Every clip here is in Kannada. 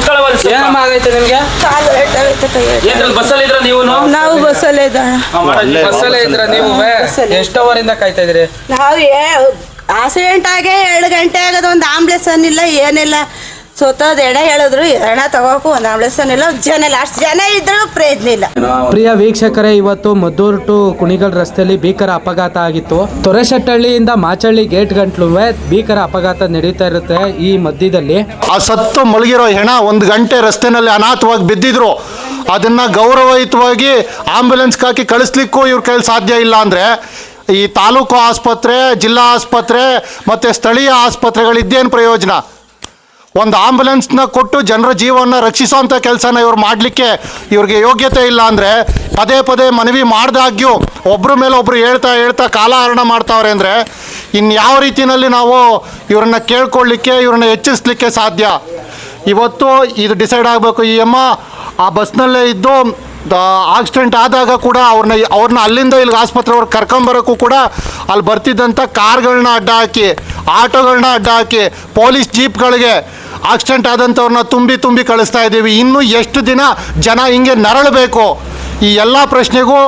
ಕೂತ್ಕೊಳ್ಳವಲ್ಲ ಸ್ವಲ್ಪ. ಏನಮ್ಮ ಆಗೈತೆ ನಿಮ್ಗೆ? ಕಾಲು ಏಟಾಗೈತೆ ಕೈ ಏಟಾಗೈತೆ. ಏನ್ರಲ್ಲಿ ಬಸ್ಸಲ್ಲಿ ಇದ್ರ ನೀವು ನಾವು ಬಸ್ಸಲ್ಲೇ ಇದ್ದಾಳ ಬಸ್ಸಲ್ಲೇ ಇದ್ರ ನೀವು. ಎಷ್ಟು ಅವರಿಂದ ಕಾಯ್ತಾ ಇದ್ರಿ ನಾವು ಏ ಆಕ್ಸಿಡೆಂಟ್ ಆಗೇ ಎರಡು ಗಂಟೆ ಆಗದ ಒಂದು ಆಂಬ್ಲೆನ್ಸ್ ಅನ್ನಿಲ್ಲ ಏನಿಲ್ಲ. ಸುತ್ತೋದು ಎಣ ಹೇಳಿದ್ರು ಎಣ ತಗೋಕು ಒಂದ್ ಆಂಬ್ಲೆನ್ಸ್ ಇಲ್ಲ ಜನ ಜನ ಇದ್ರು ಪ್ರಯೋಜನ ಇಲ್ಲ. ಪ್ರಿಯ ವೀಕ್ಷಕರೇ ಇವತ್ತು ಮದ್ದೂರು ಟು ಕುಣಿಗಲ್ ರಸ್ತೆಯಲ್ಲಿ ಭೀಕರ ಅಪಘಾತ ಆಗಿತ್ತು. ತೊರೆಶೆಟ್ಟಹಳ್ಳಿಯಿಂದ ಮಾಚಳ್ಳಿ ಗೇಟ್ ಗಂಟ್ಲು ಭೀಕರ ಅಪಘಾತ ನಡೀತಾ ಇರುತ್ತೆ ಈ ಮಧ್ಯದಲ್ಲಿ. ಆ ಸತ್ತು ಮಲಗಿರೋ ಹೆಣ ಒಂದು ಗಂಟೆ ರಸ್ತೆನಲ್ಲಿ ಅನಾಥವಾಗಿ ಬಿದ್ದಿದ್ರು. ಅದನ್ನ ಗೌರವಯುತವಾಗಿ ಆಂಬ್ಯುಲೆನ್ಸ್ ಹಾಕಿ ಕಳಿಸ್ಲಿಕ್ಕೂ ಇವ್ರ ಕೈಲಿ ಸಾಧ್ಯ ಇಲ್ಲ ಅಂದ್ರೆ ಈ ತಾಲೂಕು ಆಸ್ಪತ್ರೆ ಜಿಲ್ಲಾ ಆಸ್ಪತ್ರೆ ಮತ್ತೆ ಸ್ಥಳೀಯ ಆಸ್ಪತ್ರೆಗಳಿದ್ದೇನು ಪ್ರಯೋಜನ? ಒಂದು ಆಂಬುಲೆನ್ಸ್ನ ಕೊಟ್ಟು ಜನರ ಜೀವನ ರಕ್ಷಿಸುವಂಥ ಕೆಲಸನ ಇವ್ರು ಮಾಡಲಿಕ್ಕೆ ಇವ್ರಿಗೆ ಯೋಗ್ಯತೆ ಇಲ್ಲ ಅಂದರೆ ಪದೇ ಪದೇ ಮನವಿ ಮಾಡ್ದಾಗ್ಯೂ ಒಬ್ಬರ ಮೇಲೆ ಒಬ್ರು ಹೇಳ್ತಾ ಹೇಳ್ತಾ ಕಾಲಹರಣ ಮಾಡ್ತಾವ್ರೆ ಅಂದರೆ ಇನ್ನು ಯಾವ ರೀತಿಯಲ್ಲಿ ನಾವು ಇವ್ರನ್ನ ಕೇಳ್ಕೊಳ್ಳಿಕ್ಕೆ, ಇವ್ರನ್ನ ಹೆಚ್ಚಿಸ್ಲಿಕ್ಕೆ ಸಾಧ್ಯ? ಇವತ್ತು ಇದು ಡಿಸೈಡ್ ಆಗಬೇಕು. ಈ ಅಮ್ಮ ಆ ಬಸ್ನಲ್ಲೇ ಇದ್ದು ಆಕ್ಸಿಡೆಂಟ್ ಆದಾಗ ಕೂಡ ಅವ್ರನ್ನ ಅವ್ರನ್ನ ಅಲ್ಲಿಂದ ಇಲ್ಲಿಗೆ ಆಸ್ಪತ್ರೆವರೆಗೆ ಕರ್ಕೊಂಬರೋಕ್ಕೂ ಕೂಡ ಅಲ್ಲಿ ಬರ್ತಿದ್ದಂಥ ಕಾರ್ಗಳನ್ನ ಅಡ್ಡ ಹಾಕಿ ಆಟೋಗಳನ್ನ ಅಡ್ಡ ಹಾಕಿ ಪೊಲೀಸ್ ಜೀಪ್ಗಳಿಗೆ ಆಕ್ಸಿಡೆಂಟ್ ಆದಂಥವ್ರನ್ನ ತುಂಬಿ ತುಂಬಿ ಕಳಿಸ್ತಾ ಇದ್ದೀವಿ. ಇನ್ನೂ ಎಷ್ಟು ದಿನ ಜನ ಹಿಂಗೆ ನರಳಬೇಕು? ಈ ಎಲ್ಲ ಪ್ರಶ್ನೆಗೂ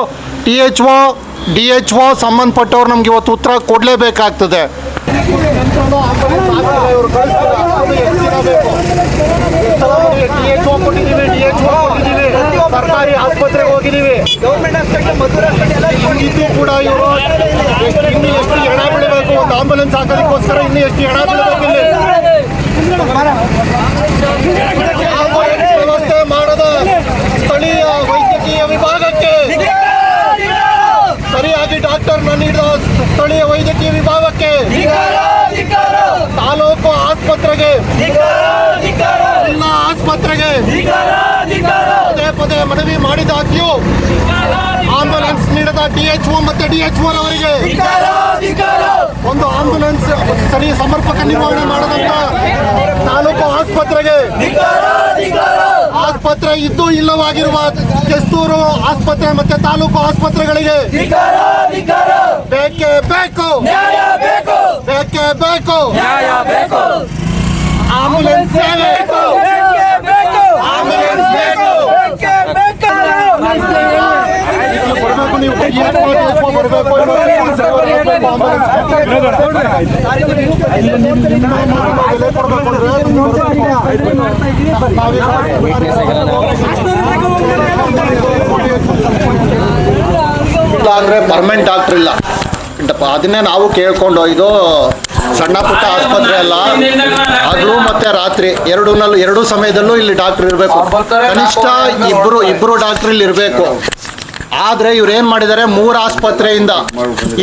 T H O, D H O ಸಂಬಂಧಪಟ್ಟವ್ರು ನಮ್ಗೆ ಇವತ್ತು ಉತ್ತರ ಕೊಡಲೇಬೇಕಾಗ್ತದೆ ಸರ್ಕಾರಿ ಆಸ್ಪತ್ರೆಗೆ ಹೋಗಿದ್ದೀವಿ ಇದ್ದು ಕೂಡ ಇವರು ಇನ್ನು ಎಷ್ಟು ಹೆಣ ಬೀಳಬೇಕು ಒಂದು ಆಂಬುಲೆನ್ಸ್ ಹಾಕೋದಕ್ಕೋಸ್ಕರ ಇನ್ನು ಎಷ್ಟು ಹೆಣ ಬೀಳಬೇಕು ವ್ಯವಸ್ಥೆ ಮಾಡದ ಸ್ಥಳೀಯ ವೈದ್ಯಕೀಯ ವಿಭಾಗಕ್ಕೆ. ಸರಿಯಾಗಿ ಡಾಕ್ಟರ್ನ ನೀಡಿದ ಸ್ಥಳೀಯ ವೈದ್ಯಕೀಯ ವಿಭಾಗಕ್ಕೆ. ತಾಲೂಕು ಆಸ್ಪತ್ರೆಗೆ. ಜಿಲ್ಲಾ ಆಸ್ಪತ್ರೆಗೆ. ಪದೇ ಪದೇ ಮನವಿ ಮಾಡಿದಾಗ್ಯೂ ಆಂಬುಲೆನ್ಸ್ ನೀಡದ ಡಿ ಎಚ್ ಒ ಮತ್ತೆ ಡಿ ಎಚ್ ಅವರಿಗೆ ಒಂದು ಆಂಬುಲೆನ್ಸ್ ಸರಿ ಸಮರ್ಪಕ ನಿರ್ವಹಣೆ ಮಾಡದಂತ ತಾಲೂಕು ಆಸ್ಪತ್ರೆಗೆ. ಆಸ್ಪತ್ರೆ ಇದ್ದು ಇಲ್ಲವಾಗಿರುವ ಕೆಸ್ತೂರು ಆಸ್ಪತ್ರೆ ಮತ್ತೆ ತಾಲೂಕು ಆಸ್ಪತ್ರೆಗಳಿಗೆ. ಬೇಕೇ ಬೇಕು. ಬೇಕೇ. ಬೇಕು ಆಂಬುಲೆನ್ಸ್ ಸೇವೆ ಆಂಬುಲೆನ್ಸ್ ಬೇಕು ಬರ್ಬೇಕು ನೀವು. ಪರ್ಮನೆಂಟ್ ಡಾಕ್ಟರ್ ಇಲ್ಲ. ಅದನ್ನೇ ನಾವು ಕೇಳ್ಕೊಂಡು ಇದು ಸಣ್ಣ ಪುಟ್ಟ ಆಸ್ಪತ್ರೆ ಅಲ್ಲ ಹಗಲು ಮತ್ತೆ ರಾತ್ರಿ ಎರಡು ಎರಡು ಸಮಯದಲ್ಲೂ ಇಲ್ಲಿ ಡಾಕ್ಟರ್ ಇರಬೇಕು. ಕನಿಷ್ಠ ಇಬ್ರು ಇಬ್ರು ಡಾಕ್ಟರ್ ಇಲ್ಲಿ ಇರಬೇಕು. ಆದ್ರೆ ಇವ್ರು ಏನ್ ಮಾಡಿದ್ದಾರೆ ಮೂರು ಆಸ್ಪತ್ರೆಯಿಂದ.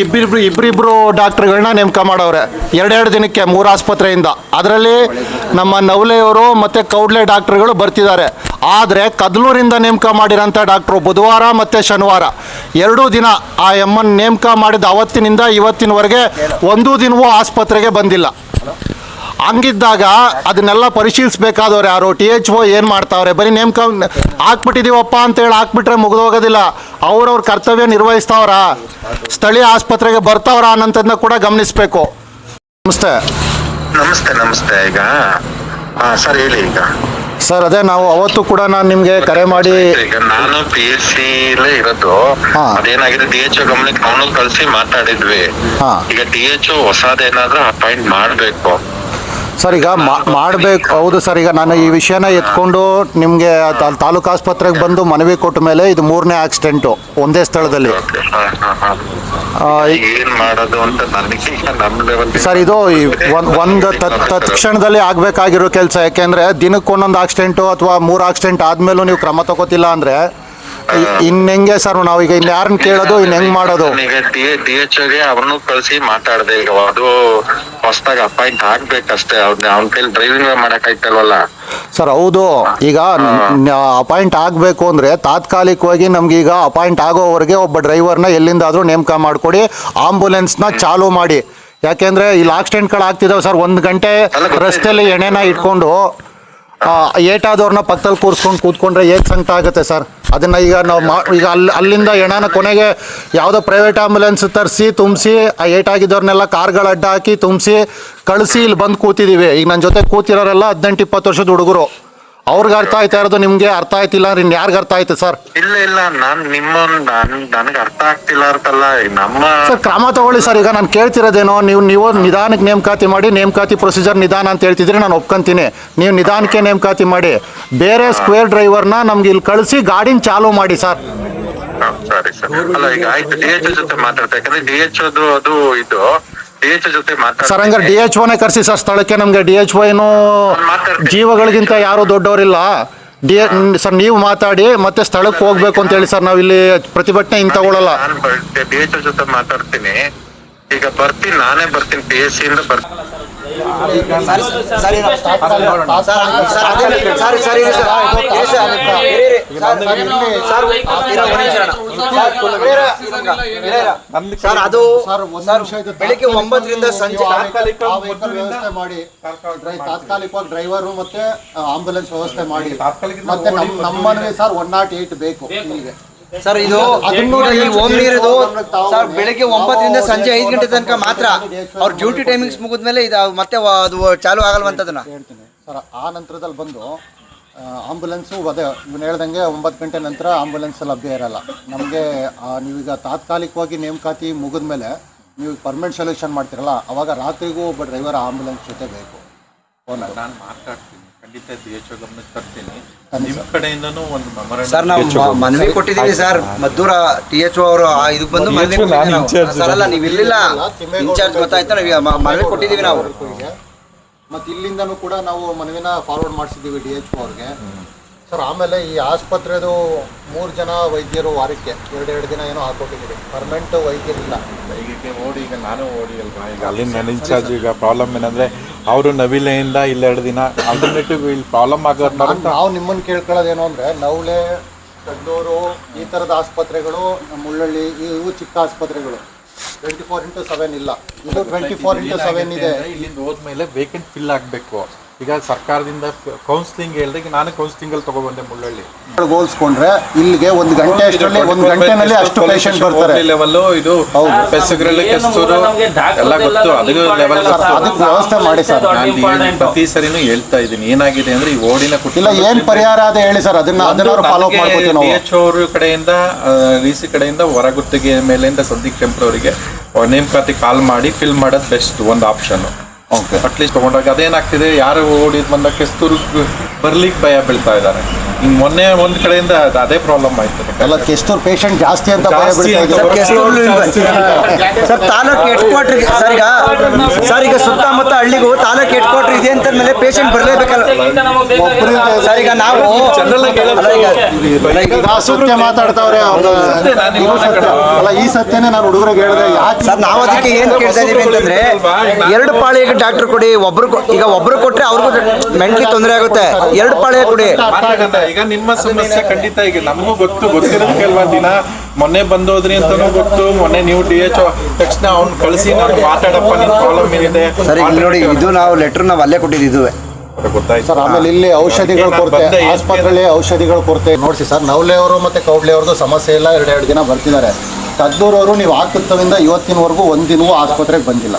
ಇಬ್ಬಿಬ್ರು ಇಬ್ಬರಿಬ್ರು ಡಾಕ್ಟರ್ಗಳನ್ನ ನೇಮಕ ಮಾಡವ್ರೆ. ಎರಡೆರಡು ದಿನಕ್ಕೆ ಮೂರು ಆಸ್ಪತ್ರೆಯಿಂದ. ಅದರಲ್ಲಿ ನಮ್ಮ ನವಲೆಯವರು ಮತ್ತೆ ಕೌಡ್ಲೆ ಡಾಕ್ಟರ್ಗಳು ಬರ್ತಿದ್ದಾರೆ. ಆದರೆ ಕದ್ಲೂರಿಂದ ನೇಮಕ ಮಾಡಿರೋಂಥ ಡಾಕ್ಟ್ರು ಬುಧವಾರ ಮತ್ತು ಶನಿವಾರ. ಎರಡೂ ದಿನ ಆ ಎಮ್ಮನ್ ನೇಮಕ ಮಾಡಿದ ಅವತ್ತಿನಿಂದ ಇವತ್ತಿನವರೆಗೆ ಒಂದು ದಿನವೂ ಆಸ್ಪತ್ರೆಗೆ ಬಂದಿಲ್ಲ. ಹಂಗಿದ್ದಾಗ ಅದನ್ನೆಲ್ಲ ಪರಿಶೀಲಿಸಬೇಕಾದವ್ರು ಯಾರು? ಟಿ ಎಚ್ ಓ ಏನು ಮಾಡ್ತಾವ್ರೆ? ಬರೀ ನೇಮಕ ಹಾಕ್ಬಿಟ್ಟಿದೀವಪ್ಪ ಅಂತೇಳಿ ಹಾಕ್ಬಿಟ್ರೆ ಮುಗಿದೋಗೋದಿಲ್ಲ. ಅವ್ರವ್ರ ಕರ್ತವ್ಯ ನಿರ್ವಹಿಸ್ತಾವ್ರ. ಸ್ಥಳೀಯ ಆಸ್ಪತ್ರೆಗೆ ಬರ್ತಾವ್ರ ಅನ್ನೋಂಥದ್ದನ್ನ ಕೂಡ ಗಮನಿಸಬೇಕು. ನಮಸ್ತೆ. ನಮಸ್ತೆ ನಮಸ್ತೆ. ಈಗ ಸರ್ ಹೇಳಿ ಈಗ. ಸರ್ ಅದೇ ನಾವು ಅವತ್ತು ಕೂಡ ನಾನು ನಿಮಗೆ ಕರೆ ಮಾಡಿ ಈಗ ನಾನು ಪಿ ಎಸ್ ಸಿ ಇರೋದು. ಹಾ. ಅದೇನಾಗಿದೆ ಡಿ ಎಚ್ ಗಮನಕ್ಕೆ ಅವನು ಕಳ್ಸಿ ಮಾತಾಡಿದ್ವಿ. ಹಾ. ಈಗ ಡಿ ಎಚ್ ಹೊಸದೇನಾದ್ರೂ ಅಪಾಯಿಂಟ್ ಮಾಡ್ಬೇಕು. ಸರ್ ಈಗ ಮಾಡಬೇಕು. ಹೌದು ಸರ್ ಈಗ ನಾನು ಈ ವಿಷಯನ ಎತ್ಕೊಂಡು ನಿಮಗೆ ತಾಲೂಕು ಆಸ್ಪತ್ರೆಗೆ ಬಂದು ಮನವಿ ಕೊಟ್ಟ ಮೇಲೆ ಇದು ಮೂರನೇ ಆಕ್ಸಿಡೆಂಟು ಒಂದೇ ಸ್ಥಳದಲ್ಲಿ. ಸರ್ ಇದು ಒಂದು ತತ್ ತತ್ಕ್ಷಣದಲ್ಲಿ ಆಗಬೇಕಾಗಿರೋ ಕೆಲಸ. ಯಾಕೆಂದರೆ ದಿನಕ್ಕೆ ಒಂದೊಂದು ಆಕ್ಸಿಡೆಂಟು ಅಥವಾ ಮೂರು ಆಕ್ಸಿಡೆಂಟ್ ಆದಮೇಲೂ ನೀವು ಕ್ರಮ ತಗೋತಿಲ್ಲ ಅಂದ್ರೆ ಇನ್ ಹೆಂಗೆ ಸರ್ ನಾವು ಈಗ ಇನ್ನು ಯಾರನ್ನ ಕೇಳೋದು ಇನ್ ಹೆಂಗ್ ಮಾಡೋದು? ಈಗ ಡಿ ಡಿ ಎಚ್ಗೆ ಅವನು ಕಳ್ಸಿ ಮಾತಾಡ್ದೆ ಈಗ ಅದು ಹೊಸದಾಗ ಅಪಾಯಿಂಟ್ ಆಗ್ಬೇಕಷ್ಟೇ. ಅವ್ನ ಅವ್ನ ಕೈಲಿ ಡ್ರೈವಿಂಗ್ ಮಾಡಕ್ ಆಯ್ತಲ್ವಲ್ಲ? ಸರ್ ಹೌದು. ಈಗ ಅಪಾಯಿಂಟ್ ಆಗಬೇಕು ಅಂದರೆ ತಾತ್ಕಾಲಿಕವಾಗಿ ನಮ್ಗೆ ಈಗ ಅಪಾಯಿಂಟ್ ಆಗೋವರೆಗೆ ಒಬ್ಬ ಡ್ರೈವರ್ನ ಎಲ್ಲಿಂದಾದರೂ ನೇಮಕ ಮಾಡಿಕೊಡಿ ಆಂಬುಲೆನ್ಸ್ನ ಚಾಲು ಮಾಡಿ. ಯಾಕೆಂದರೆ ಇಲ್ಲಿ ಆಕ್ಸಿಡೆಂಟ್ಗಳು ಆಗ್ತಿದಾವೆ ಸರ್. ಒಂದು ಗಂಟೆ ರಸ್ತೆಯಲ್ಲಿ ಎಣ್ಣೆನ ಇಟ್ಕೊಂಡು ಏಟಾದವ್ರನ್ನ ಪಕ್ಕದಲ್ಲಿ ಕೂರಿಸ್ಕೊಂಡು ಕೂತ್ಕೊಂಡ್ರೆ ಏಟ್ ಸಂಕಟ ಆಗುತ್ತೆ ಸರ್. ಅದನ್ನು ಈಗ ನಾವು ಮಾ ಈಗ ಅಲ್ಲಿ ಅಲ್ಲಿಂದ ಹೆಣನ ಕೊನೆಗೆ ಯಾವುದೋ ಪ್ರೈವೇಟ್ ಆಂಬುಲೆನ್ಸ್ ತರಿಸಿ, ತುಂಬಿಸಿ, ಆ ಏಟಾಗಿದ್ದವ್ರನ್ನೆಲ್ಲ ಕಾರ್ಗಳ ಅಡ್ಡ ಹಾಕಿ, ತುಂಬಿಸಿ, ಕಳಿಸಿ ಇಲ್ಲಿ ಬಂದು ಕೂತಿದ್ದೀವಿ ಈಗ ನನ್ನ ಜೊತೆ ಕೂತಿರೋರೆಲ್ಲ ಹದಿನೆಂಟು, ಇಪ್ಪತ್ತು ವರ್ಷದ ಹುಡುಗರು. ಅವ್ರಿಗೆ ಅರ್ಥ ಆಯ್ತಾ ಇರೋದು ನಿಮ್ಗೆ? ಅರ್ಥ ಆಯ್ತಿಲ್ಲ ಅಂದ್ರೆ ಇನ್ ಯಾರಿಗ ಅರ್ಥ ಆಯ್ತು ಸರ್? ಇಲ್ಲ ಇಲ್ಲ ನಾನ್ ನಿಮ್ಮ ನನಗೆ ಅರ್ಥ ಆಗ್ತಿಲ್ಲ ಅಂತಲ್ಲ ನಮ್ಮ ಸರ್ ಕ್ರಮ ತಗೊಳ್ಳಿ ಸರ್. ಈಗ ನಾನು ಕೇಳ್ತಿರೋದೇನೋ ನೀವು ನೀವು ನಿಧಾನಕ್ಕೆ ನೇಮಕಾತಿ ಮಾಡಿ ನೇಮಕಾತಿ ಪ್ರೊಸೀಜರ್ ನಿಧಾನ ಅಂತ ಹೇಳ್ತಿದ್ರೆ ನಾನು ಒಪ್ಕೊಂತೀನಿ. ನೀವು ನಿಧಾನಕ್ಕೆ ನೇಮಕಾತಿ ಮಾಡಿ. ಬೇರೆ ಸ್ಕ್ವೇರ್ ಡ್ರೈವರ್ನ ನಮ್ಗೆ ಇಲ್ಲಿ ಕಳಿಸಿ ಗಾಡಿನ ಚಾಲೂ ಮಾಡಿ ಸರ್. ಹಾ, ಸರಿ ಸರ್. ಅಲ್ಲ ಈಗ ಆಯ್ತು ಡಿ ಎಚ್ ಜೊತೆ ಮಾತಾಡ್ತಾ ಯಾಕಂದ್ರೆ ಡಿ ಎಚ್ ಅದು ಅದು ಇದು ಜೊತೆ ಸರ್ ಹಂಗಾರೆ ಡಿ ಎಚ್ ಒನೇ ಕರೆಸಿ ಸರ್ ಸ್ಥಳಕ್ಕೆ ನಮಗೆ ಡಿ ಎಚ್ ಏನು ಜೀವಗಳಿಗಿಂತ ಯಾರು ದೊಡ್ಡವರಿಲ್ಲ. ಡಿ ಸರ್ ನೀವು ಮಾತಾಡಿ ಮತ್ತೆ ಸ್ಥಳಕ್ಕೆ ಹೋಗ್ಬೇಕು ಅಂತ ಹೇಳಿ ಸರ್ ನಾವು ಇಲ್ಲಿ ಪ್ರತಿಭಟನೆ ಹಿಂಗ್ ತಗೊಳ್ಳಲ್ಲ ಡಿ ಎಚ್ ಜೊತೆ ಮಾತಾಡ್ತೀನಿ. ಈಗ ಬರ್ತೀನಿ ನಾನೇ ಬರ್ತೀನಿ ಪಿ ಎಸ್ ಸಿ ಇಂದ ಬರ್ತೀನಿ. ಸರ್ ಬೆಳಿಗ್ಗೆ ಒಂಬತ್ತರಿಂದ ಸಂಜೆ ವ್ಯವಸ್ಥೆ ಮಾಡಿ ತಾತ್ಕಾಲಿಕವಾಗಿ ಡ್ರೈವರು ಮತ್ತೆ ಆಂಬುಲೆನ್ಸ್ ವ್ಯವಸ್ಥೆ ಮಾಡಿ ಮತ್ತೆ ನಮ್ಮ ನಮ್ಮನೆ ಸರ್ ಒನ್ ನಾಟ್ ಏಟ್ ಬೇಕು. ಇಲ್ಲಿಗೆ ಸರ್ ಇದು ಈ ಓಮ್ ನೀರಿದು ಸರ್ ಬೆಳಿಗ್ಗೆ ಒಂಬತ್ತರಿಂದ ಸಂಜೆ ಐದು ಗಂಟೆ ತನಕ ಮಾತ್ರ ಅವ್ರ ಡ್ಯೂಟಿ ಟೈಮಿಂಗ್ಸ್ ಮುಗಿದ್ಮೇಲೆ ಇದು ಮತ್ತೆ ಅದು ಚಾಲು ಆಗಲ್ವಂಥದನ್ನ ಹೇಳ್ತೀನಿ. ಸರ್ ಆ ನಂತರದಲ್ಲಿ ಬಂದು ಆಂಬುಲೆನ್ಸು ಅದೇ ನೀವು ಹೇಳ್ದಂಗೆ ಒಂಬತ್ತು ಗಂಟೆ ನಂತರ ಆಂಬ್ಯುಲೆನ್ಸ್ ಲಭ್ಯ ಇರಲ್ಲ. ನಮಗೆ ನೀವೀಗ ತಾತ್ಕಾಲಿಕವಾಗಿ ನೇಮಕಾತಿ ಮುಗಿದ್ಮೇಲೆ ನೀವು ಪರ್ಮನೆಂಟ್ ಸೊಲ್ಯೂಷನ್ ಮಾಡ್ತೀರಲ್ಲ ಅವಾಗ ರಾತ್ರಿಗೂ ಒಬ್ಬ ಡ್ರೈವರ್ ಆಂಬುಲೆನ್ಸ್ ಜೊತೆ ಬೇಕು. ನಾನು ಮಾತಾಡ್ತೀನಿ. ಖಂಡಿತ ಡಿ ಎಚ್ ಗಮನಕ್ಕೆ ತರ್ತೀನಿ. ನಿಮ್ಮ ಕಡೆಯಿಂದನೂ ಒಂದು ಸರ್ ನಾವು ಮನವಿ ಕೊಟ್ಟಿದ್ದೀವಿ ಸರ್. ಮದ್ದೂರ ಟಿ ಎಚ್ ಅವರು ಇದಕ್ಕೆ ಬಂದು ಮನವಿ ಕೊಟ್ಟಿದ್ದೀವಿ ನಾವು. ಸರ್ ಅಲ್ಲ ನೀವು ಇಲ್ಲಿಲ್ಲ. ಇನ್ಚಾರ್ಜ್ ಗೊತ್ತಾಯ್ತು ನಾವು ಮನವಿ ಕೊಟ್ಟಿದ್ದೀವಿ ನಾವು. ಮತ್ತು ಇಲ್ಲಿಂದನೂ ಕೂಡ ನಾವು ಮನವಿನ ಫಾರ್ವರ್ಡ್ ಮಾಡಿಸಿದ್ದೀವಿ ಡಿ ಎಚ್ ಅವ್ರಿಗೆ. ಸರ್ ಆಮೇಲೆ ಈ ಆಸ್ಪತ್ರೆದು ಮೂರು ಜನ ವೈದ್ಯರು ವಾರಕ್ಕೆ ಎರಡು ಎರಡು ದಿನ ಏನೋ ಹಾಕೊಟ್ಟಿದ್ದೀರಿ ಪರ್ಮನೆಂಟ್ ವೈದ್ಯರಿಲ್ಲ. ಈಗ ಓಡಿ ಈಗ ನಾನು ಓಡಿ ಅಲ್ವಾ? ಈಗ ಅಲ್ಲಿನ ಇನ್ಚಾರ್ಜ್ ಈಗ ಪ್ರಾಬ್ಲಮ್ ಏನಂದ್ರೆ ಅವರು ನವಿಲೆಯಿಂದ ಇಲ್ಲೆರಡು ದಿನ ಆಲ್ಟರ್ನೇಟಿವ್ ಇಲ್ಲಿ ಪ್ರಾಬ್ಲಮ್ ಆಗೋದು ನಾವು ನಿಮ್ಮನ್ನು ಕೇಳ್ಕೊಳ್ಳೋದೇನು ಅಂದರೆ ನವಲೆ ಕಡ್ಡೂರು ಈ ಥರದ ಆಸ್ಪತ್ರೆಗಳು ಮುಳ್ಳಳ್ಳಿ ಉಳ್ಳಳ್ಳಿ ಇವು ಚಿಕ್ಕ ಆಸ್ಪತ್ರೆಗಳು. ಟ್ವೆಂಟಿ ಫೋರ್ ಇಂಟು ಸೆವೆನ್ ಇಲ್ಲ. ಇದು ಟ್ವೆಂಟಿ ಫೋರ್ ಇಂಟು ಸೆವೆನ್ ಇದೆ. ಇಲ್ಲಿಂದ ಹೋದ್ಮೇಲೆ ವೇಕೆಂಟ್ ಫಿಲ್ ಆಗಬೇಕು. ಈಗ ಸರ್ಕಾರದಿಂದ ಕೌನ್ಸಿಲಿಂಗ್ ಹೇಳಿದಾಗ ನಾನು ಕೌನ್ಸಿಲಿಂಗ್ ಅಲ್ಲಿ ತಗೊಬಂದೆ ಮುಳ್ಳಳ್ಳಿ. ಹೋಲ್ಸ್ಕೊಂಡ್ರೆ ಇಲ್ಲಿಗೆ ಒಂದು ಗಂಟೆ ಅಷ್ಟರಲ್ಲಿ ಒಂದು ಗಂಟೆನಲ್ಲಿ ಅಷ್ಟು ಪೇಷಂಟ್ ಬರ್ತಾರೆ. ಲೆವೆಲ್ ಇದು ಪೆಸಗ್ರಲ್ಲಿ ಕೆಸೂರು ಎಲ್ಲ ಗೊತ್ತು ಅದು ಲೆವೆಲ್ ಅದಕ್ಕೆ ವ್ಯವಸ್ಥೆ ಮಾಡಿ ಸರ್ ನಾನು ಪ್ರತಿ ಸರಿನೂ ಹೇಳ್ತಾ ಇದ್ದೀನಿ. ಏನಾಗಿದೆ ಅಂದ್ರೆ ಈ ಓಡಿನ ಕೊಟ್ಟಿಲ್ಲ ಏನ್ ಪರಿಹಾರ ಅದೇ ಹೇಳಿ ಸರ್ ಅದನ್ನ ಅದನ್ನ ಫಾಲೋ ಮಾಡ್ಬೋದು ಮಾಡ್ಕೋತೀವಿ ನಾವು. ಎಚ್ ಅವ್ರ ಕಡೆಯಿಂದ ಡಿ ಸಿ ಕಡೆಯಿಂದ ಹೊರಗುತ್ತಿಗೆ ಮೇಲಿಂದ ಸದ್ದಿಕ್ ಕೆಂಪ್ರವರಿಗೆ ನೇಮಕಾತಿ ಕಾಲ್ ಮಾಡಿ ಫಿಲ್ ಮಾಡೋದು ಬೆಸ್ಟ್ ಒಂದು ಆಪ್ಷನ್ ಅಟ್ಲೀಸ್ಟ್ ತಗೊಂಡಾಗ ಅದೇನಾಗ್ತಿದೆ? ಯಾರು ಓಡಿದ್ ಬಂದ ಕೆಸ್ತೂರು ಬರ್ಲಿಕ್ಕೆ ಭಯ ಬೀಳ್ತಾ ಇದ್ದಾರೆ. ಹಿಂಗ್ ಮೊನ್ನೆ ಒಂದ್ ಕಡೆಯಿಂದ ಅದ್- ಅದೇ ಪ್ರಾಬ್ಲಮ್ ಆಯ್ತು. ಎಲ್ಲ ಕೆಸ್ತೂರ್ ಪೇಷಂಟ್ ಜಾಸ್ತಿ ಅಂತ ಭಯ ಜಾಸ್ತಿ ಬೀಳ್ತಾ ಅಂತ ಇದ್ದಾರೆ. Sir Kesturu sir taluk head quarter sir ಈಗ ಸರ್ ಈಗ ಸುತ್ತಮುತ್ತ ಹಳ್ಳಿಗೂ ತಾಲೂಕ್ ಹೆಡ್ ಕ್ವಾರ್ಟರ್ ಇದೆ ಅಂತ ಮೇಲೆ ಪೇಷಂಟ್ ಬರಲೇಬೇಕಲ್ಲ? ಸರ್ ಈಗ ನಾವು ಅಲ್ಲ ಈಗ ಅಲ್ಲ ಈಗ ಈಗ ಸತ್ಯ ಮಾತಾಡ್ತಾವ್ರೆ ಅವ್ರು ಇದು ಸತ್ಯ ಅಲ್ಲ ಈ ಸತ್ಯನೇ ನಾನು ಹುಡುಗರಿಗೆ ಹೇಳಿದೆ ಯಾಕೆ ಸರ್ ನಾವು ಅದಕ್ಕೆ ಏನ್ ಕೇಳ್ತಾ ಇದೀವಿ ಅಂತಂದ್ರೆ ಎರಡು ಪಾಳಿಗೆ ಡಾಕ್ಟರ್ ಕೊಡಿ ಒಬ್ರು ಈಗ ಒಬ್ರು ಕೊಟ್ರೆ ಅವ್ರಿಗೂ ಮೆಂಟ್ಲಿ ತೊಂದರೆ ಆಗುತ್ತೆ. ಎರಡು ಪಾಳೆ ಕೊಡಿ. ಈಗ ನಿಮ್ಮ ಸಮಸ್ಯೆ ಖಂಡಿತ ಈಗ ನಮಗೂ ಗೊತ್ತು ಗೊತ್ತಿರೋದು ಕೆಲವ ದಿನ ಮೊನ್ನೆ ಬಂದೋದ್ರಿ ಅಂತಾನೂ ಗೊತ್ತು ಮೊನ್ನೆ ನೀವು ಡಿ ಎಚ್ ತಕ್ಷಣ ಅವ್ನು ಕಳಿಸಿ ನಾನು ಮಾತಾಡಪ್ಪ ನಿನ್ ಪ್ರಾಬ್ಲಮ್ ಏನಿದೆ? ಸರಿ ಇಲ್ಲಿ ನೋಡಿ ಇದು ನಾವು ಲೆಟರ್ ನಾವು ಅಲ್ಲೇ ಕೊಟ್ಟಿದ್ದು ಇದುವೆ. ಸರ್ ಆಮೇಲೆ ಇಲ್ಲಿ ಔಷಧಿಗಳು ಕೊರತೆ ಆಸ್ಪತ್ರೆಯಲ್ಲಿ ಔಷಧಿಗಳ ಕೊರತೆ ನೋಡಿಸಿ ಸರ್ ನವಲೆ ಅವರು ಮತ್ತೆ ಕೌಡ್ಲೆ ಅವ್ರದ್ದು ಸಮಸ್ಯೆ ಇಲ್ಲ ಎರಡು ದಿನ ಬರ್ತಿದ್ದಾರೆ. ತದ್ದೂರವರು ನೀವು ಹಾಕುತ್ತವಿಂದ ಇವತ್ತಿನವರೆಗೂ ಒಂದಿನವೂ ಆಸ್ಪತ್ರೆಗೆ ಬಂದಿಲ್ಲ.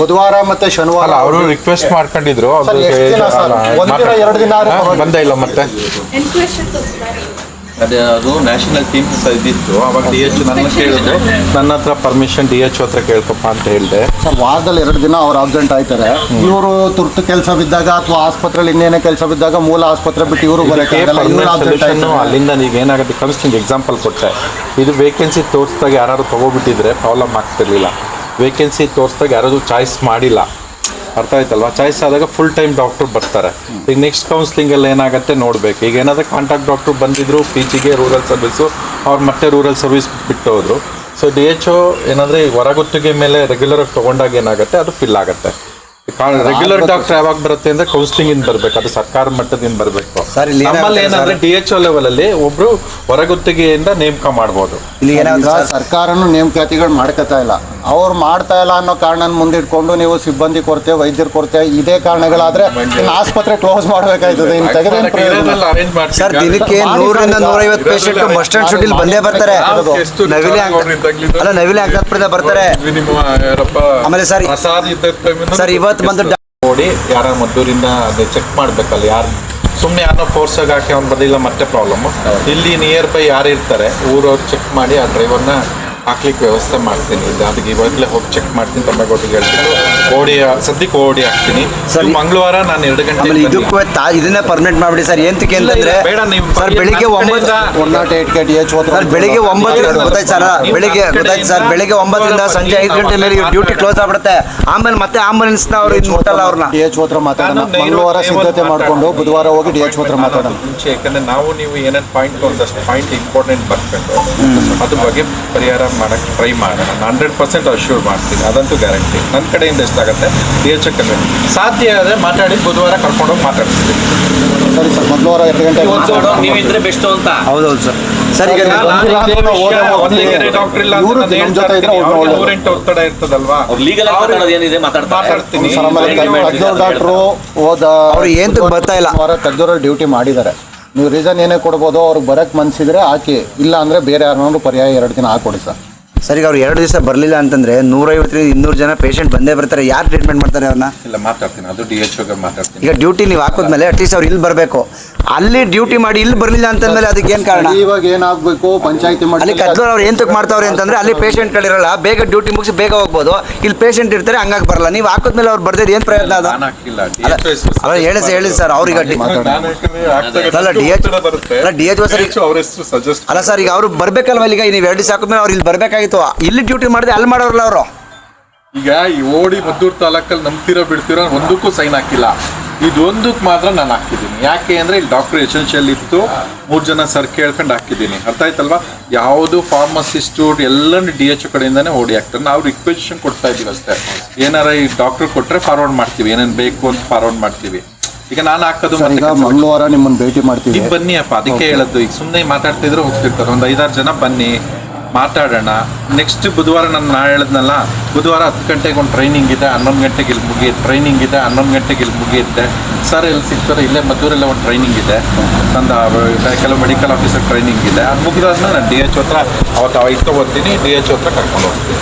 ಬುಧವಾರ ಮತ್ತೆ ಶನಿವಾರ ಅಲ್ಲ ಅವರು ರಿಕ್ವೆಸ್ಟ್ ಮಾಡ್ಕೊಂಡಿದ್ರು ಸರ್, ಎಷ್ಟ್ ದಿನ ಸರ್? ಒಂದ್ ದಿನ, ಎರಡ್ ದಿನ ಆದ್ರೆ ಹಾ, ಪರವಾಗಿಲ್ಲ. ಬಂದೇ ಇಲ್ಲ ಮತ್ತೆ. ಅದೇ ಅದು ನ್ಯಾಷನಲ್ ಟೀಮ್ ಇದ್ದಿತ್ತು. ಅವಾಗ ಡಿ ಎಚ್ ನನ್ನ ಕೇಳಿದ್ರು. ನನ್ನ ಹತ್ರ ಪರ್ಮಿಷನ್ ಡಿ ಎಚ್ ಹತ್ರ ಕೇಳ್ಕೊಪ್ಪ ಅಂತ ಹೇಳಿದೆ. ಸರ್ ವಾರದಲ್ಲಿ ಎರಡು ದಿನ ಅವ್ರು ಆಬ್ಸೆಂಟ್ ಆಯ್ತಾರೆ. ಇವರು ತುರ್ತು ಕೆಲಸ ಬಿದ್ದಾಗ ಅಥವಾ ಆಸ್ಪತ್ರೆಯಲ್ಲಿ ಇನ್ನೇನೇ ಕೆಲಸ ಬಿದ್ದಾಗ ಮೂಲ ಆಸ್ಪತ್ರೆ ಬಿಟ್ಟು ಇವರು ಬರೋಕೆ ಆಗಲ್ಲ ಇವ್ರು ಅಬ್ಸೆಂಟ್ ಸೊಲ್ಯೂಷನ್ ಆಯ್ತಾರೆ. ಅಲ್ಲಿಂದ ನೀವು ಏನಾಗುತ್ತೆ? ಕಳಿಸ್ತೀನಿ ಎಕ್ಸಾಂಪಲ್ ಕೊಟ್ಟೆ. ಇದು ವೇಕೆನ್ಸಿ ತೋರಿಸಿದಾಗ ಯಾರು ತಗೋಬಿಟ್ಟಿದ್ರೆ ಪ್ರಾಬ್ಲಮ್ ಆಗ್ತಿರ್ಲಿಲ್ಲ. ವೇಕೆನ್ಸಿ ತೋರಿಸಿದಾಗ ಯಾರಾದ್ರು ಚಾಯ್ಸ್ ಮಾಡಿಲ್ಲ. ಅರ್ಥ ಆಯ್ತಲ್ವಾ? ಚಾಯ್ಸ್ ಆದಾಗ ಫುಲ್ ಟೈಮ್ ಡಾಕ್ಟರ್ ಬರ್ತಾರೆ. ಈಗ ನೆಕ್ಸ್ಟ್ ಕೌನ್ಸಿಲಿಂಗಲ್ಲಿ ಏನಾಗುತ್ತೆ ನೋಡಬೇಕು. ಈಗ ಏನಾದರೂ ಕಾಂಟ್ಯಾಕ್ಟ್ ಡಾಕ್ಟ್ರು ಬಂದಿದ್ರು ಪಿ ಜಿಗೆ ರೂರಲ್ ಸರ್ವಿಸು ಅವ್ರು ಮತ್ತೆ ರೂರಲ್ ಸರ್ವಿಸ್ ಬಿಟ್ಟು ಹೋದರು ಸೊ ಡಿ ಎಚ್ ಓ ಏನಂದರೆ ಹೊರಗುತ್ತಿಗೆ ಮೇಲೆ ರೆಗ್ಯುಲರಾಗಿ ತೊಗೊಂಡಾಗ ಏನಾಗುತ್ತೆ? ಅದು ಫಿಲ್ ಆಗುತ್ತೆ. ರೆಗ್ಯುಲರ್ ಡಾಕ್ಟರ್ ಯಾವಾಗ ಬರುತ್ತೆ ಅಂದ್ರೆ ಕೌನ್ಸಿಲಿಂಗ್ ಇಂದ ಬರ್ಬೇಕು ಅದು ಸರ್ಕಾರ ಮಟ್ಟದಿಂದ ಬರಬೇಕು. ಸರ್, ಇಲ್ಲಿ ನಮ್ಮಲ್ಲಿ ಏನಂದ್ರೆ ಡಿ ಎಚ್ ಒ ಲೆವೆಲ್ ಅಲ್ಲಿ ಒಬ್ರು ಹೊರಗುತ್ತಿಗೆಯಿಂದ ನೇಮಕ ಮಾಡಬಹುದು ಇಲ್ಲಿ ಏನಾದ್ರೂ ಸರ್ಕಾರನು ನೇಮಕಾತಿಗಳು ಮಾಡ್ಕೊತಾ ಇಲ್ಲ. ಅವ್ರು ಮಾಡ್ತಾ ಇಲ್ಲ ಅನ್ನೋ ಕಾರಣ ಮುಂದಿಟ್ಕೊಂಡು ನೀವು ಸಿಬ್ಬಂದಿ ಕೊರತೆ ವೈದ್ಯರು ಕೊರತೆ ಇದೇ ಕಾರಣಗಳಾದ್ರೆ ಆಸ್ಪತ್ರೆ ಕ್ಲೋಸ್ ಮಾಡ್ಬೇಕಾಯ್ತದೆ. ಸರ್ ದಿನಕ್ಕೆ ನೂರರಿಂದ ನೂರೈವತ್ತು ಪೇಷಂಟ್ ಬಸ್ ಸ್ಟ್ಯಾಂಡ್ ಶೂಟಿಲ್ ಬಂದೇ ಬರ್ತಾರೆ. ನವಿಲೆ? ಅಲ್ಲ ನವಿಲೆ ಅಂಕಪುರದ ಬರ್ತಾರೆ. ಆಮೇಲೆ ಸರ್- ಸರ್ ಇವತ್ತು ಬಂದು ನೋಡಿ ಯಾರ ಮದ್ದೂರಿಂದ ಅದೇ ಚೆಕ್ ಮಾಡ್ಬೇಕಲ್ಲ ಯಾರು ಸುಮ್ಮನೆ ಯಾರೋ ಫೋರ್ಸ್ ಆಗಿ ಹಾಕಿ ಅವ್ನು ಬರಲಿಲ್ಲ ಮತ್ತೆ ಪ್ರಾಬ್ಲಮ್ ಇಲ್ಲಿ ನಿಯರ್ ಬೈ ಯಾರು ಇರ್ತಾರೆ ಊರವ್ರು ಚೆಕ್ ಮಾಡಿ ಆ ಡ್ರೈವರ್ನ ಹಾಕ್ಲಿಕ್ಕೆ ವ್ಯವಸ್ಥೆ ಮಾಡ್ತೀನಿ. ಅದಕ್ಕೆ ಇವಾಗಲೇ ಹೋಗಿ ಚೆಕ್ ಮಾಡ್ತೀನಿ ತಮ್ಮಗೊಟ್ಟಿಗೆ ಹೇಳ್ತೀನಿ. ಓಡಿ ಸದ್ಯಕ್ಕೆ ಓಡಿ ಹಾಕ್ತೀನಿ. ಸರ್. ಮಂಗಳವಾರ ನಾನು ಎರಡು ಗಂಟೆ ಆಮೇಲೆ ಇದಕ್ಕೂ ತಾ ಇದನ್ನೇ ಪರ್ಮನೆಂಟ್ ಮಾಡ್ಬಿಡಿ ಸರ್. ಏಂತಕ್ಕೆ ಅಂತಂದ್ರೆ ಬೇಡ ನೀವು ಸರ್ ಬೆಳಿಗ್ಗೆ ಒಂಬತ್ತು one nought eight K D H sir ಬೆಳಿಗ್ಗೆ ಒಂಬತ್ತು ಗೊತ್ತಾಯ್ತು ಸರ್. ಬೆಳಿಗ್ಗೆ ಗೊತ್ತಾಯ್ತು ಸರ್. ಬೆಳಿಗ್ಗೆ ಒಂಬತ್ತರಿಂದ ಸಂಜೆ ಐದು ಗಂಟೆ ಮೇಲೆ ಡ್ಯೂಟಿ ಕ್ಲೋಸ್ ಆಗ್ಬಿಡುತ್ತೆ. ಆಮೇಲೆ ಮತ್ತೆ ಆಂಬುಲೆನ್ಸ್ನ ಅವ್ರು ಇದು ಮುಟ್ಟಲ್ಲ ಅವ್ರನ್ನ. ಡಿ ಎಚ್ ಹತ್ರ ಮಾತಾಡೋಣ. ಮಂಗಳವಾರ ಸಿದ್ಧತೆ. ಮಾಡಿಕೊಂಡು ಬುಧವಾರ ಹೋಗಿ ಡಿ ಎಚ್ ಹತ್ರ ಮಾತಾಡೋಣ. ಮುಂಚೆ ಯಾಕಂದ್ರೆ ನಾವು ನೀವು ಏನೇನು ಪಾಯಿಂಟ್ ಒಂದಷ್ಟು ಪಾಯಿಂಟ್ ಇಂಪಾರ್ಟೆಂಟ್ ಬರ್ಕೊಂಡು ಅದ್ರ ಬಗ್ಗೆ ಪರಿಹಾರ ಮಾಡಕ್ಕೆ ಟ್ರೈ ಮಾಡೋಣ ನಾನು ಹಂಡ್ರೆಡ್ ಪರ್ಸೆಂಟ್ ಅಶ್ಯೂರ್ ಮಾಡ್ತೀನಿ. ಅದಂತೂ ಗ್ಯಾರಂಟಿ ನನ್ನ ಕಡೆಯಿಂದ ಎಷ್ಟಾಗುತ್ತೆ? ಡಿ ಎಚ್ ಸಾಧ್ಯ ಆದರೆ ಮಾತಾಡಿ ಬುಧವಾರ ಕರ್ಕೊಂಡೋಗಿ ಮಾತಾಡ್ತೀನಿ. ಸರಿ ಸರ್ ಮಂಗಳವಾರ ಎರಡು ಗಂಟೆ ನೀವಿದ್ರೆ ಬೆಸ್ಟ್ ಅಂತ. ಹೌದೌದು ಸರ್. ಸರ್ ಈಗ ನಾನು ನೀವು- ಡಾಕ್ಟರ್ ಇಲ್ಲ ಅಂತ ಇವ್ರು ನಾನು ನಮ್ಮ ಹೇಳ್ತಾ ಜೊತೆ ಇದ್ರೆ ಅವ್ರು ಅವ್ರಿಗೆ ಒಳ್ಳೆದು. ಒತ್ತಡ ಇರ್ತದಲ್ವಾ? ಅವ್ರು ಲೀಗಲ್ ಆಗಿ ಮಾತಾಡೋದು ಏನಿದೆ ಮಾತಾಡ್ತಾರೆ. ಮಾತಾಡ್ತೀನಿ. ಸರ್ ಆಮೇಲೆ ಕದ್ದೂರು ಡಾಕ್ಟ್ರು ಹೋದ ಅವ್ರು ಏಂತಕ್ ಬರ್ತಾ ಇಲ್ಲ? ವಾರ ಕದ್ದೂರಲ್ಲಿ ಡ್ಯೂಟಿ ಮಾಡಿದ್ದಾರೆ. ನೀವು ರೀಸನ್ ಏನೇ ಕೊಡ್ಬೋದು ಅವ್ರಿಗೆ ಬರೋಕ್ಕೆ ಮನಸ್ಸಿದ್ರೆ ಹಾಕಿ. ಇಲ್ಲ ಅಂದರೆ ಬೇರೆ ಯಾರನ್ನಾದ್ರು ಪರ್ಯಾಯ ಎರಡು ದಿನ ಹಾಕೊಡಿ ಸರ್. ಸರ್ ಈಗ ಅವ್ರು ಎರಡು ದಿವಸ ಬರಲಿಲ್ಲ ಅಂತಂದರೆ ನೂರೈವತ್ತರಿಂದ ಇನ್ನೂರು ಜನ ಪೇಷಂಟ್ ಬಂದೇ ಬರ್ತಾರೆ. ಯಾರು ಟ್ರೀಟ್ಮೆಂಟ್ ಮಾಡ್ತಾರೆ ಅವ್ರನ್ನ? ಇಲ್ಲ ಮಾತಾಡ್ತೀನಿ. ಅದು ಡಿ ಎಚ್ ಮಾತಾಡ್ತೀನಿ. ಈಗ ಡ್ಯೂಟಿ ನೀವು ಹಾಕಿದ್ಮೇಲೆ ಅಟ್ಲೀಸ್ಟ್ ಅವ್ರು ಇಲ್ಲಿ ಬರಬೇಕು. ಅಲ್ಲಿ ಡ್ಯೂಟಿ ಮಾಡಿ ಇಲ್ಲಿ ಬರಲಿಲ್ಲ ಅಂತಂದ್ಮೇಲೆ ಅದಕ್ಕೆ ಏನು ಕಾರಣ? ಇವಾಗ ಏನಾಗಬೇಕು? ಪಂಚಾಯತಿ ಅಲ್ಲಿ ಕದ್ದೋರು ಅವ್ರು ಏಂತಕ್ ಮಾಡ್ತಾವ್ರೆ ಅಂತಂದ್ರೆ ಅಲ್ಲಿ ಪೇಷಂಟ್ಗಳಿರಲ್ಲ ಬೇಗ ಡ್ಯೂಟಿ ಮುಗಿಸಿ ಬೇಗ ಹೋಗ್ಬೋದು. ಇಲ್ಲಿ ಪೇಷಂಟ್ ಇರ್ತಾರೆ ಹಂಗಾಗಿ ಬರಲ್ಲ. ನೀವು ಹಾಕಿದ್ಮೇಲೆ ಅವ್ರು ಬರ್ದಿದ್ದು ಏನು ಪ್ರಯತ್ನ ಅದ? ಹಾಕಿಲ್ಲ. ಅಲ್ಲ, ಅಲ್ಲ, ಹೇಳಿ ಸರ್, ಹೇಳಿ ಸರ್, ಅವ್ರಿಗೆ ಡಿ- ಅಲ್ಲ, ಡಿ ಎಚ್ ಸರ್ ಈಗ- ಅವ್ರ ಹೆಸರು ಸಜೆಸ್ಟ್ ಅಲ್ಲ ಸರ್ ಈಗ ಅವ್ರು ಬರ್ಬೇಕಲ್ವ ಈಗ ನೀವು ಎರಡು ದಿವಸ ಮೇಲೆ ಅವ್ರು ಇಲ್ಲಿ ಬರಬೇಕಾಗಿತ್ತು. ಇಲ್ಲಿ ಡ್ಯೂಟಿ ಮಾಡಿದ್ರೆ ಅಲ್ಲಿ ಮಾಡೋರಲ್ಲ ಅವರು. ಈಗ ಈ ಓಡಿ ಮದ್ದೂರು ತಾಲೂಕಲ್ಲಿ ನಂಬ್ತಿರೋ ಬಿಡ್ತಿರೋ ಒಂದಕ್ಕೂ ಸೈನ್ ಹಾಕಿಲ್ಲ. ಇದೊಂದಕ್ಕೆ ಮಾತ್ರ ನಾನು ಹಾಕಿದ್ದೀನಿ. ಯಾಕೆ ಅಂದರೆ ಇಲ್ಲಿ ಡಾಕ್ಟರ್ ಎಸೆನ್ಷಿಯಲ್ ಇತ್ತು. ಮೂರು ಜನ ಸರ್ ಕೇಳ್ಕೊಂಡು ಹಾಕಿದ್ದೀನಿ. ಅರ್ಥ ಆಯ್ತಲ್ವಾ? ಯಾವುದು ಫಾರ್ಮಸಿಸ್ಟು ಎಲ್ಲನೂ ಡಿ ಎಚ್ ಕಡೆಯಿಂದನೇ ಓಡಿ ಹಾಕ್ತಾರೆ. ನಾವು ರಿಕ್ವೆಸ್ಟೇಷನ್ ಕೊಡ್ತಾ ಇದ್ದೀವಿ ಅಷ್ಟೇ. ಏನಾರ ಈ ಡಾಕ್ಟರ್ ಕೊಟ್ಟರೆ ಫಾರ್ವರ್ಡ್ ಮಾಡ್ತೀವಿ. ಏನೇನು ಬೇಕು ಅಂತ ಫಾರ್ವರ್ಡ್ ಮಾಡ್ತೀವಿ. ಈಗ ನಾನು ಹಾಕೋದು ಈಗ ಮಂಗಳವಾರ ನಿಮ್ಮನ್ನು ಭೇಟಿ ಮಾಡ್ತೀವಿ. ಬನ್ನಿ ಅಪ್ಪ ಅದಕ್ಕೆ ಹೇಳದ್ದು ಈಗ ಸುಮ್ಮನೆ ಮಾತಾಡ್ತಿದ್ರೆ ಹೋಗ್ತಿರ್ತಾರೆ. ಒಂದು ಐದಾರು ಜನ ಬನ್ನಿ. ಮಾತಾಡೋಣ. ನೆಕ್ಸ್ಟ್ ಬುಧವಾರ ನಾನು ನಾ ಹೇಳಿದ್ನಲ್ಲ, ಬುಧವಾರ ಹತ್ತು ಗಂಟೆಗೆ ಒಂದು ಟ್ರೈನಿಂಗ್ ಇದೆ, ಹನ್ನೊಂದು ಗಂಟೆಗೆ ಇಲ್ಲಿ ಮುಗಿಯುತ್ತೆ ಟ್ರೈನಿಂಗ್ ಇದೆ, ಹನ್ನೊಂದು ಗಂಟೆಗೆ ಇಲ್ಲಿ ಮುಗಿಯುತ್ತೆ. ಸರ್ ಎಲ್ಲಿ ಸಿಗ್ತಾರೆ ಇಲ್ಲೇ ಮದ್ದೂರಲ್ಲೇ ಒಂದು ಟ್ರೈನಿಂಗ್ ಇದೆ. ನಂದು ಕೆಲವು ಮೆಡಿಕಲ್ ಆಫೀಸರ್ ಟ್ರೈನಿಂಗ್ ಇದೆ. ಅದು ಮುಗಿದಾದ್ಮೇಲೆ ನಾನು ಡಿ ಎಚ್ ಹತ್ರ ಅವತ್ತು ಅವತ್ತು ಓದ್ತೀನಿ ಡಿ ಎಚ್ ಹತ್ರ ಕರ್ಕೊಂಡು ಹೋಗ್ತೀನಿ.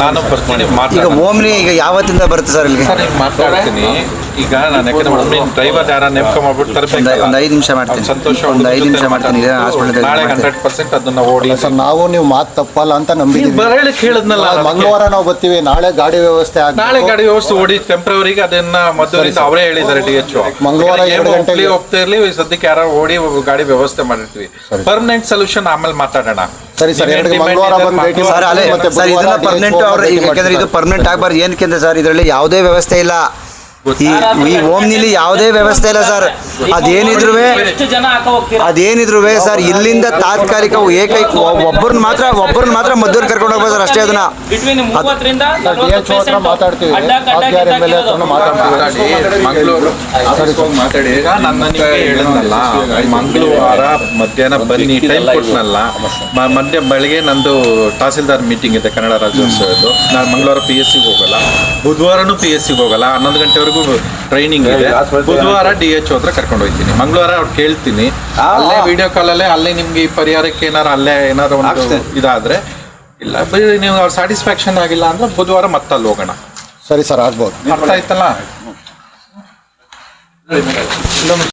ನಾನು ಈಗ ಮಾತಾಡ ಓಮ್ನಿ ಈಗ ಯಾವತ್ತಿಂದ ಬರುತ್ತೆ ಸರ್ ಇಲ್ಲಿ ಸರ್ ಈಗ ಮಾತಾಡ್ತೀನಿ. ಈಗ ನಾನು ಯಾಕಂದ್ರೆ ಒಮ್ಮೆ ಡ್ರೈವರ್ ಯಾರ ನೇಮಕ ಮಾಡ್ಬಿಟ್ಟು ಒಂದು ಐದು ನಿಮಿಷ ಮಾಡ್ತೀನಿ. ಸಂತೋಷ ಒಂದು ಐದು ನಿಮಿಷ ಮಾಡ್ತೀನಿ. ಇದೇ ಹಾಸ್ಪಿಟಲ್ ನಾಳೆ ಹಂಡ್ರೆಡ್ ಪರ್ಸೆಂಟ್ ಅದನ್ನ ಓಡಿ. ಸರ್ ನಾವು ನೀವು ಮಾತು ತಪ್ಪಲ್ಲ ಅಂತ ನೀವು ನಂಬಿದ್ದೀವಿ ಬರಲಿಕ್ಕೆ ಹೇಳಿದ್ನಲ್ಲ. ಮಂಗಳವಾರ ನಾವು ಬರ್ತೀವಿ. ನಾಳೆ ಗಾಡಿ ವ್ಯವಸ್ಥೆ. ನಾಳೆ ಗಾಡಿ ವ್ಯವಸ್ಥೆ ಓಡಿ ಟೆಂಪ್ರವರಿಗೆ ಅದನ್ನ ಮದ್ದೂರಿಂದ ಅವರೇ ಹೇಳಿದ್ದಾರೆ ಡಿ ಎಚ್ ಮಂಗಳವಾರ ಎರಡು ಗಂಟೆಗೆ- ಹೋಗ್ತಾ ಇರ್ಲಿ ಸದ್ಯಕ್ಕೆ ಯಾರೋ ಓಡಿ ಗಾಡಿ ವ್ಯವಸ್ಥೆ ಮಾಡಿರ್ತೀವಿ. ಪರ್ಮನೆಂಟ್ ಸೊಲ್ಯೂಷನ್ ಆಮೇಲೆ ಮಾತಾಡೋಣ. ಸರಿ ಸರ್, ಎರಡು ಮಂಗಳವಾರ ಬಂದು ಭೇಟಿ ಸರ್ ಅಲ್ಲೇ ಮತ್ತೆ ಸರ್ ಇದನ್ನ ಪರ್ಮನೆಂಟ್ DHO ಯಾಕಂದ್ರೆ ಇದು. ಪರ್ಮನೆಂಟ್ ಆಗಬಾರ್ದು. ಏನಕ್ಕೆ ಅಂದ್ರೆ ಸರ್? ಇದರಲ್ಲಿ ಯಾವುದೇ ವ್ಯವಸ್ಥೆ ಇಲ್ಲ. ಈ ಈ ಓಮ್ನಿಲಿ ಯಾವುದೇ ವ್ಯವಸ್ಥೆ ಇಲ್ಲ ಸರ್. ಅದೇನಿದ್ರು ಅದೇನಿದ್ರು ಸರ್ ಇಲ್ಲಿಂದ ತಾತ್ಕಾಲಿಕ ಏಕೈಕ ಒಬ್ಬರನ್ನ ಮಾತ್ರ ಒಬ್ಬರನ್ನ ಮಾತ್ರ ಮದ್ದೂರು ಕರ್ಕೊಂಡು ಹೋಗ್ಬೋದು ಸರ್ ಅಷ್ಟೇ ಅದನ್ನ. ಮಾತಾಡಿ ಮಂಗಳೂರು. ಮಾತಾಡಿ. ಈಗ ನನ್ನ ನಿಮಗೆ ಹೇಳಿದ್ನಲ್ಲ ಮಂಗಳವಾರ ಮಧ್ಯಾಹ್ನ ಬನ್ನಿ ಟೈಮ್ ಕೊಟ್ಟನಲ್ಲ ಮಧ್ಯ ಬೆಳಗ್ಗೆ ನಂದು ತಹಸೀಲ್ದಾರ್ ಮೀಟಿಂಗ್ ಇದೆ ಕನ್ನಡ ರಾಜ್ಯೋತ್ಸವದ್ದು. ನಾನು ಮಂಗಳವಾರ ಪಿ ಎಸ್ ಸಿಗೆ ಹೋಗಲ್ಲ. ಬುಧವಾರನೂ ಪಿ ಎಸ್ ಸಿಗೆ ಹೋಗಲ್ಲ. ಹನ್ನೊಂದು ಗಂಟೆವರೆಗೂ ಟ್ರೈನಿಂಗ್ ಇದೆ. ಬುಧವಾರ ಡಿ ಎಚ್ ಹತ್ರ ಕರ್ಕೊಂಡು ಹೋಗ್ತೀನಿ ಮಂಗಳವಾರ ಅವ್ರು ಕೇಳ್ತೀನಿ. ಅಲ್ಲೇ ವಿಡಿಯೋ ಕಾಲ್ ಅಲ್ಲೇ ಅಲ್ಲೇ ನಿಮ್ಗೆ ಈ ಪರಿಹಾರಕ್ಕೆ ಏನಾರು ಅಲ್ಲೇ ಏನಾರು ಒಂದು ಇದಾದ್ರೆ ಇಲ್ಲ ಬರೀ ನೀವು ಅವ್ರ ಸ್ಯಾಟಿಸ್ಫ್ಯಾಕ್ಷನ್ ಆಗಿಲ್ಲ ಅಂದ್ರೆ ಬುಧವಾರ ಮತ್ತೆ ಅಲ್ಲಿ ಹೋಗೋಣ. ಸರಿ ಸರ್ ಆಗ್ಬೋದು. ಅರ್ಥ ಆಯ್ತಲ್ಲ?